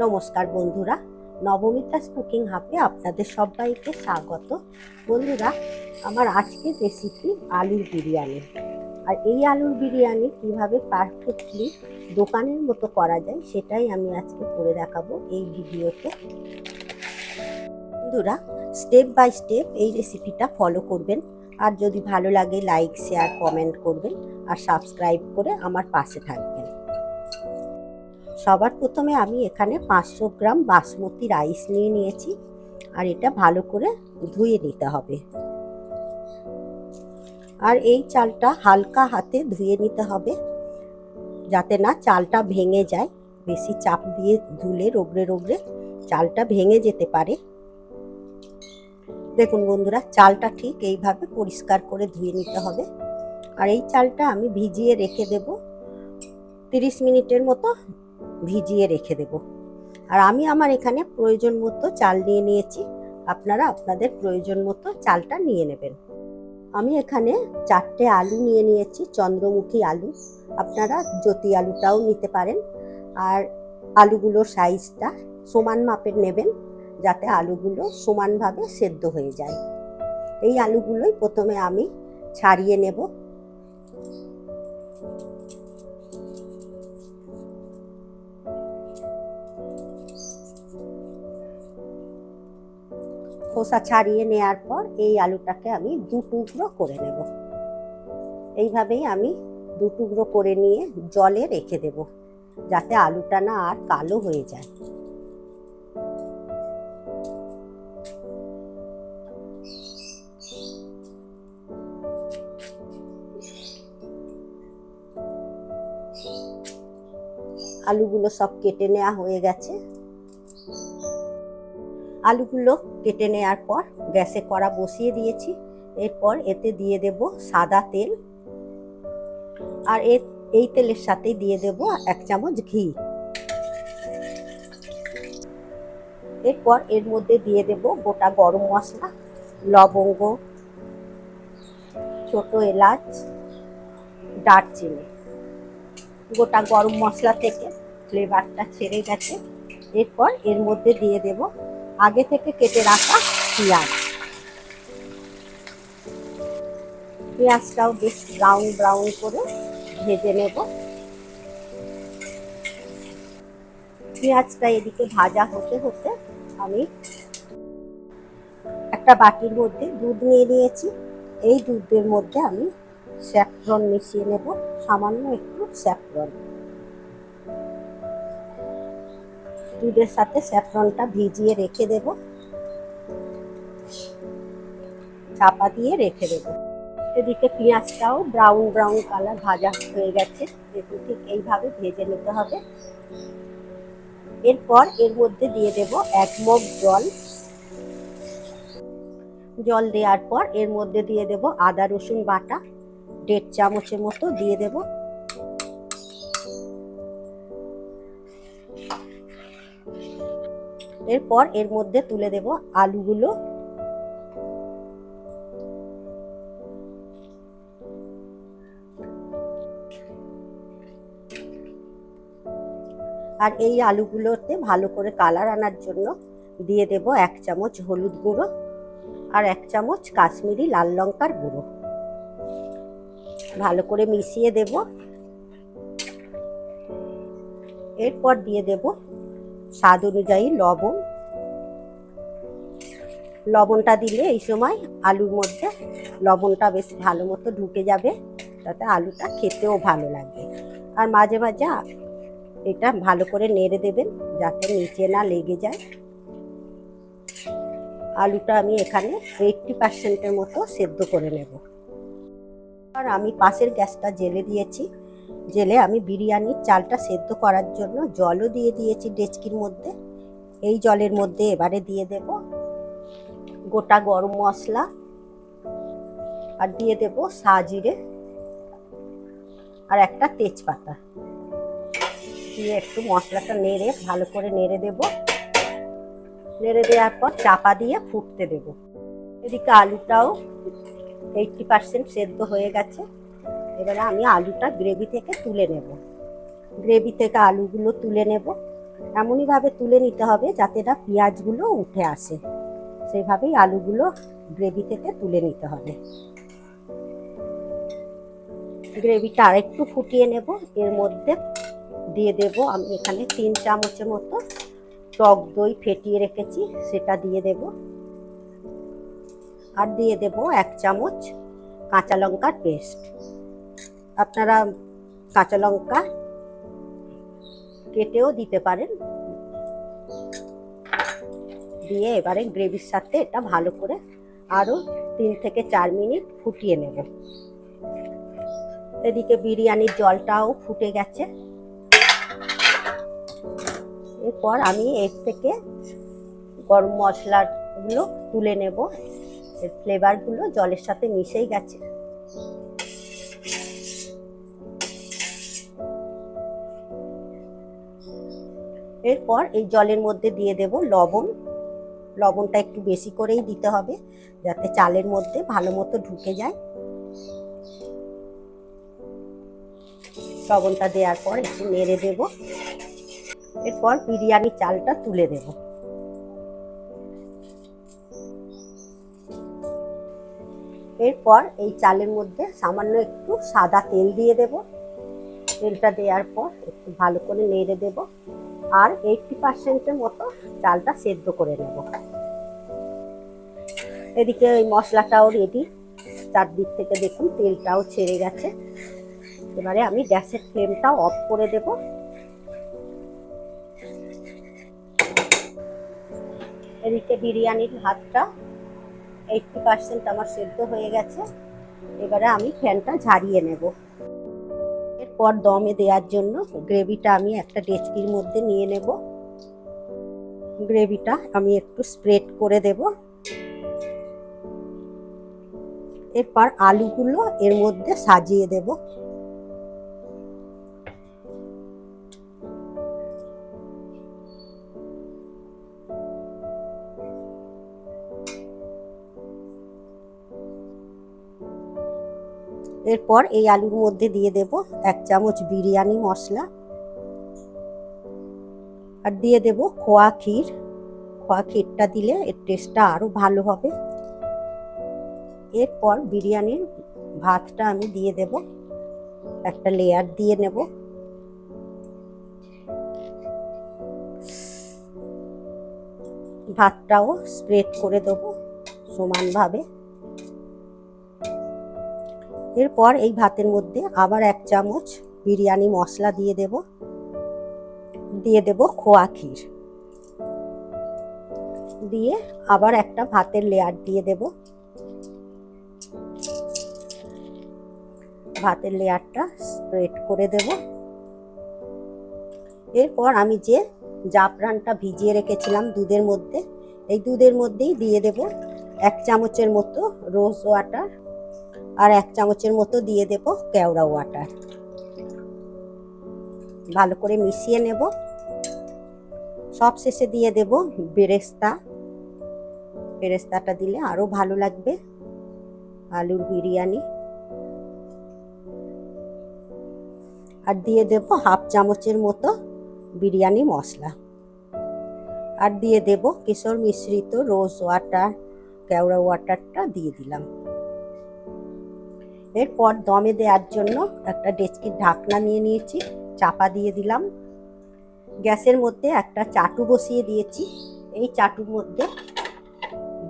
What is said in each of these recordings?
নমস্কার বন্ধুরা, নবমিতাস কুকিং হাবে আপনাদের সবাইকে স্বাগত। বন্ধুরা, আমার আজকের রেসিপি আলুর বিরিয়ানি। আর এই আলুর বিরিয়ানি কীভাবে পারফেক্টলি দোকানের মতো করা যায় সেটাই আমি আজকে করে দেখাবো এই ভিডিওতে। বন্ধুরা স্টেপ বাই স্টেপ এই রেসিপিটা ফলো করবেন। আর যদি ভালো লাগে লাইক শেয়ার কমেন্ট করবেন। আর সাবস্ক্রাইব করে আমার পাশে থাকবেন। সবার প্রথমে আমি এখানে পাঁচশো গ্রাম বাসমতি রাইস নিয়ে নিয়েছি আর এটা ভালো করে ধুয়ে নিতে হবে। আর এই চালটা হালকা হাতে ধুয়ে নিতে হবে যাতে না চালটা ভেঙে যায়। বেশি চাপ দিয়ে ধুলে রোগড়ে রোগড়ে চালটা ভেঙে যেতে পারে। দেখুন বন্ধুরা, চালটা ঠিক এইভাবে পরিষ্কার করে ধুয়ে নিতে হবে। আর এই চালটা আমি ভিজিয়ে রেখে দেব। তিরিশ মিনিটের মতো ভিজিয়ে রেখে দেব। আর আমি আমার এখানে প্রয়োজন মতো চাল নিয়ে নিয়েছি। আপনারা আপনাদের প্রয়োজন মতো চালটা নিয়ে নেবেন। আমি এখানে চারটে আলু নিয়ে নিয়েছি, চন্দ্রমুখী আলু। আপনারা জ্যোতি আলুটাও নিতে পারেন। আর আলুগুলোর সাইজটা সমান মাপের নেবেন, যাতে আলুগুলো সমানভাবে সেদ্ধ হয়ে যায়। এই আলুগুলোই প্রথমে আমি ছাড়িয়ে নেব। খোসা ছাড়িয়ে নেওয়ার পর এই আলুটাকে আমি দু টুকরো করে নেব। এইভাবেই আমি দু টুকরো করে নিয়ে জলে রেখে দেব যাতে আলুটা না আর কালো হয়ে যায়। আলুগুলো সব কেটে নেওয়া হয়ে গেছে। আলুগুলো কেটে নেওয়ার পর গ্যাসে কড়া বসিয়ে দিয়েছি। এরপর এতে দিয়ে দেব সাদা তেল। আর এই তেলের সাথে দিয়ে দেব এক চামচ ঘি। এরপর এর মধ্যে দিয়ে দেব গোটা গরম মশলা, লবঙ্গ, ছোট এলাচ, দারচিনি। গোটা গরম মশলা থেকে ফ্লেভারটা ছেড়ে গেছে। এরপর এর মধ্যে দিয়ে দেব আগে থেকে কেটে রাখা পেঁয়াজ। পেঁয়াজটাও বেশ ব্রাউন ব্রাউন করে ভেজে নেব। পেঁয়াজটা এদিকে ভাজা হতে হতে আমি একটা বাটির মধ্যে দুধ নিয়ে নিয়েছি। এই দুধের মধ্যে আমি স্যাফরন মিশিয়ে নেব, সামান্য একটু স্যাফরন। দুধের সাথে স্যাফরনটা ভিজিয়ে রেখে দেব। চাপা দিয়ে রেখে দেব। এদিকে পেঁয়াজটাও ব্রাউন ব্রাউন কালার ভাজা হয়ে গেছে। দেখুন ঠিক এইভাবে ভেজে নিতে হবে। এরপর এর মধ্যে দিয়ে দেব এক মগ জল। জল দেওয়ার পর এর মধ্যে দিয়ে দেব আদা রসুন বাটা। দেড় চামচের মতো দিয়ে দেব। এরপর এর মধ্যে তুলে দেব আলুগুলো। আর এই আলুগুলোতে ভালো করে কালার আনার জন্য দিয়ে দেব এক চামচ হলুদ গুঁড়ো আর এক চামচ কাশ্মীরি লাল লঙ্কার গুঁড়ো। ভালো করে মিশিয়ে দেব। এরপর দিয়ে দেব স্বাদ অনুযায়ী লবণ। লবণটা দিলে এই সময় আলুর মধ্যে লবণটা বেশ ভালো মতো ঢুকে যাবে, তাতে আলুটা খেতেও ভালো লাগবে। আর মাঝে মাঝে এটা ভালো করে নেড়ে দেবেন, যাতে নিচে না লেগে যায়। আলুটা আমি এখানে এইটটি পার্সেন্টের মতো সেদ্ধ করে নেব। আর আমি পাশের গ্যাসটা জেলে দিয়েছি। জেলে আমি বিরিয়ানির চালটা সেদ্ধ করার জন্য জলও দিয়ে দিয়েছি ডেচকির মধ্যে। এই জলের মধ্যে এবারে দিয়ে দেব গোটা গরম মশলা আর দিয়ে দেব সাজিরে আর একটা তেজপাতা। দিয়ে একটু মশলাটা নেড়ে, ভালো করে নেড়ে দেব। নেড়ে দেওয়ার পর চাপা দিয়ে ফুটতে দেব। এদিকে আলুটাও এইটটি পার্সেন্ট সেদ্ধ হয়ে গেছে। এবারে আমি আলুটা গ্রেভি থেকে তুলে নেব। গ্রেভি থেকে আলুগুলো তুলে নেব। এমনইভাবে তুলে নিতে হবে যাতে না পেঁয়াজগুলো উঠে আসে। সেইভাবেই আলুগুলো গ্রেভি থেকে তুলে নিতে হবে। গ্রেভিটা আরেকটু ফুটিয়ে নেব। এর মধ্যে দিয়ে দেব আমি এখানে তিন চামচের মতো টক দই ফেটিয়ে রেখেছি, সেটা দিয়ে দেব। আর দিয়ে দেব এক চামচ কাঁচা লঙ্কার পেস্ট। আপনারা কাঁচা লঙ্কা কেটেও দিতে পারেন। দিয়ে এবারে গ্রেভির সাথে এটা ভালো করে আরও তিন থেকে চার মিনিট ফুটিয়ে নেব। এদিকে বিরিয়ানির জলটাও ফুটে গেছে। এরপর আমি এর থেকে গরম মশলাগুলো তুলে নেব। এর ফ্লেভারগুলো জলের সাথে মিশেই গেছে। এরপর এই জলের মধ্যে দিয়ে দেব লবণ। লবণটা একটু বেশি করেই দিতে হবে, যাতে চালের মধ্যে ভালো মতো ঢুকে যায়। লবণটা দেওয়ার পর একটু নেড়ে দেব। এরপর বিরিয়ানি চালটা তুলে দেব। এরপর এই চালের মধ্যে সামান্য একটু সাদা তেল দিয়ে দেব। তেলটা দেওয়ার পর একটু ভালো করে নেড়ে দেব আর এইটটি পার্সেন্টের মতো চালটা সেদ্ধ করে নেব। এদিকে ওই মশলাটাও রেডি চারদিক থেকে দেখুন তেলটাও ছেড়ে গেছে। এবারে আমি গ্যাসের ফ্লেমটা অফ করে দেব। এদিকে বিরিয়ানির ভাতটা এইটটি পার্সেন্ট আমার সেদ্ধ হয়ে গেছে। এবারে আমি ফ্যানটা ঝারিয়ে নেব। এরপর দমে দেওয়ার জন্য গ্রেভিটা আমি একটা ডেচকির মধ্যে নিয়ে নেব। গ্রেভিটা আমি একটু স্প্রেড করে দেব। এরপর আলুগুলো এর মধ্যে সাজিয়ে দেব। এরপর এই আলুর মধ্যে দিয়ে দেব এক চামচ বিরিয়ানি মশলা। আর দিয়ে দেব খোয়া ক্ষীর। খোয়া ক্ষীরটা দিলে এর টেস্টটা আরও ভালো হবে। এরপর বিরিয়ানির ভাতটা আমি দিয়ে দেব। একটা লেয়ার দিয়ে নেব। ভাতটাও স্প্রেড করে দেবো সমানভাবে। এরপর এই ভাতের মধ্যে আবার এক চামচ বিরিয়ানি মশলা দিয়ে দেব। দিয়ে দেব খোয়া ক্ষীর। দিয়ে আবার একটা ভাতের লেয়ার দিয়ে দেব। ভাতের লেয়ারটা স্প্রেড করে দেব। এরপর আমি যে জাফরানটা ভিজিয়ে রেখেছিলাম দুধের মধ্যে, এই দুধের মধ্যেই দিয়ে দেব এক চামচের মতো রোজ ওয়াটার আর এক চামচের মতো দিয়ে দেব কেওড়া ওয়াটার। ভালো করে মিশিয়ে নেব। সব শেষে দিয়ে দেব বেরেস্তা। বেরেস্তাটা দিলে আরও ভালো লাগবে, আলুর বিরিয়ানি। আর দিয়ে দেব হাফ চামচের মতো বিরিয়ানি মশলা। আর দিয়ে দেব কেশর মিশ্রিত রোজ ওয়াটার, কেওড়া ওয়াটারটা দিয়ে দিলাম। এরপর দমে দেওয়ার জন্য একটা ডেচকির ঢাকনা নিয়ে নিয়েছি, চাপা দিয়ে দিলাম। গ্যাসের মধ্যে একটা চাটু বসিয়ে দিয়েছি। এই চাটুর মধ্যে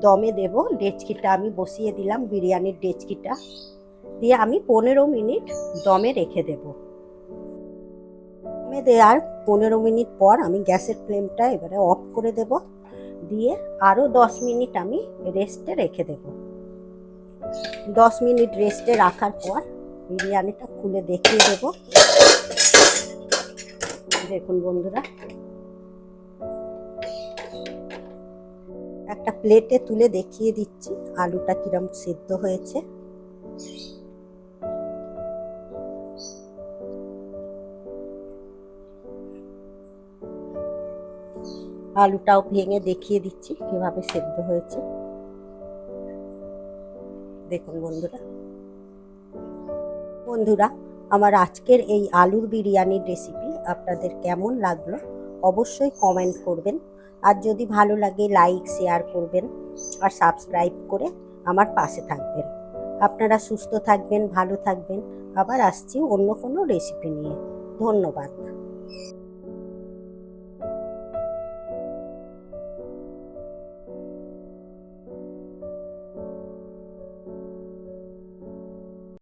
দমে দেব ডেচকিটা, আমি বসিয়ে দিলাম বিরিয়ানির ডেচকিটা। দিয়ে আমি পনেরো মিনিট দমে রেখে দেব। দমে দেওয়ার পনেরো মিনিট পর আমি গ্যাসের ফ্লেমটা এবারে অফ করে দেব। দিয়ে আরও দশ মিনিট আমি রেস্টে রেখে দেবো। দশ মিনিট রেস্টে রাখার পর বিরিয়ানিটা খুলে দেখিয়ে দেব। দেখুন বন্ধুরা। একটা প্লেটে তুলে দেখিয়ে দিচ্ছি, আলুটা কিরম সিদ্ধ হয়েছে। আলুটাও ভেঙে দেখিয়ে দিচ্ছি কীভাবে সেদ্ধ হয়েছে। দেখুন বন্ধুরা। বন্ধুরা, আমার আজকের এই আলুর বিরিয়ানির রেসিপি আপনাদের কেমন লাগল অবশ্যই কমেন্ট করবেন। আর যদি ভালো লাগে লাইক শেয়ার করবেন আর সাবস্ক্রাইব করে আমার পাশে থাকবেন। আপনারা সুস্থ থাকবেন, ভালো থাকবেন। আবার আসছি অন্য কোনো রেসিপি নিয়ে। ধন্যবাদ।